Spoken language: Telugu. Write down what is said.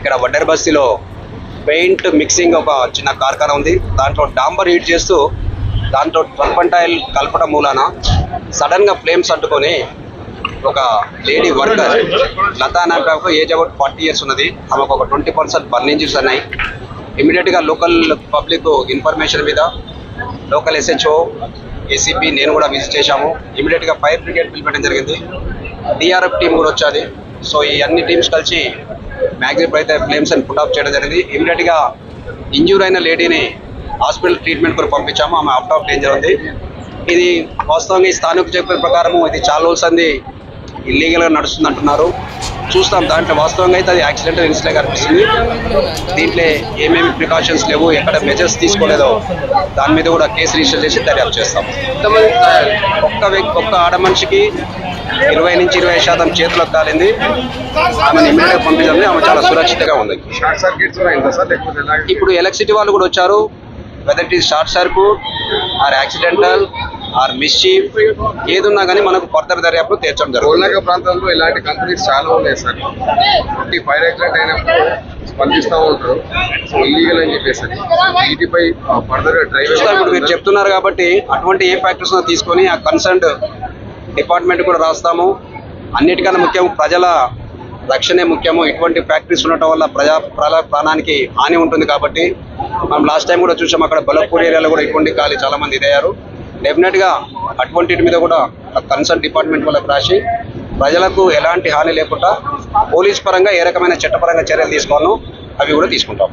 ఇక్కడ వడ్డర్ బస్తీలో పెయింట్ మిక్సింగ్ ఒక చిన్న కార్ఖానా ఉంది. దాంట్లో డాంబర్ హీట్ చేస్తూ దాంట్లో టర్పంటైల్ కలపడం మూలాన సడన్గా ఫ్లేమ్స్ అంటుకొని ఒక lady worker Lata Nayak age about forty years ఉన్నది. ఆమెకు ఒక ట్వంటీ పర్సెంట్ బర్న్ ఇంజరీస్ ఉన్నాయి ఇమీడియట్గా లోకల్ పబ్లిక్ ఇన్ఫర్మేషన్ మీద లోకల్ ఎస్హెచ్ఓ ఏసీపీ నేను కూడా విజిట్ చేశాము. ఇమీడియట్గా ఫైర్ బ్రిగేడ్ పిలిపెట్టడం జరిగింది. డిఆర్ఎఫ్ టీం కూడా వచ్చాది. సో ఈ అన్ని టీమ్స్ కలిసి మ్యాక్సిమం అయితే ఫ్లేమ్స్ అని పుట్ ఆఫ్ చేయడం జరిగింది. ఇమీడియట్గా ఇంజూర్ అయిన లేడీని హాస్పిటల్ ట్రీట్మెంట్ కొరకు పంపించాము. ఆమె అవుట్ ఆఫ్ డేంజర్ ఉంది. ఇది వాస్తవంగా ఈ స్థానిక చెప్పిన ప్రకారం ఇది చాలా రోజులు సంది ఇల్లీగల్గా నడుస్తుంది అంటున్నారు. చూస్తాం దాంట్లో వాస్తవంగా అయితే అది యాక్సిడెంటల్ ఇన్సిడెంట్ కనిపిస్తుంది. దీంట్లో ఏమేమి ప్రికాషన్స్ లేవు ఎక్కడ మెజర్స్ తీసుకోలేదో దాని మీద కూడా కేసు రిజిస్టర్ చేసి దర్యాప్తు చేస్తాం ఒక్క వ్యక్తి ఒక్క ఆడ మనిషికి ఇరవై నుంచి ఇరవై శాతం చేతులకు కాలింది. ఆమెను ఇమీడియట్గా పంపించాలి ఆమె చాలా సురక్షితంగా ఉంది. ఇప్పుడు ఎలక్ట్రిసిటీ వాళ్ళు కూడా వచ్చారు. Whether it is short circuit or accidental or mischief ఏదున్నా కానీ మనకు ఫర్దర్ దర్యాప్తు తీర్చడం జరుగుతుంది. ప్రాంతంలో ఇలాంటి కంపెనీస్ చాలా ఉన్నాయి సార్. ఈ ఫైర్ యాక్సిడెంట్ అయినప్పుడు స్పందిస్తూ ఉంటారు. సో ఇల్లీగల్ అని చెప్పేసి వీటిపై ఫర్దర్ చూస్తాం ఇప్పుడు మీరు డ్రైవర్ చెప్తున్నారు కాబట్టి అటువంటి ఏ ఫ్యాక్టర్స్ తీసుకొని ఆ కన్సర్న్డ్ డిపార్ట్మెంట్ కూడా రాస్తాము. అన్నిటికన్నా ముఖ్యం ప్రజల రక్షణే ముఖ్యము. ఇటువంటి ఫ్యాక్టరీస్ ఉండటం వల్ల ప్రజా ప్రజల ప్రాణానికి హాని ఉంటుంది కాబట్టి మనం లాస్ట్ టైం కూడా చూసాం అక్కడ బలపూర్ ఏరియాలో కూడా ఇటువంటి గాలి చాలా మంది ఇదయ్యారు. డెఫినెట్గా అటువంటి మీద కూడా కన్సర్న్ డిపార్ట్మెంట్ వాళ్ళకి రాసి ప్రజలకు ఎలాంటి హాని లేకుండా పోలీస్ పరంగా ఏ రకమైన చట్టపరంగా చర్యలు తీసుకోవాలో అవి కూడా తీసుకుంటాం.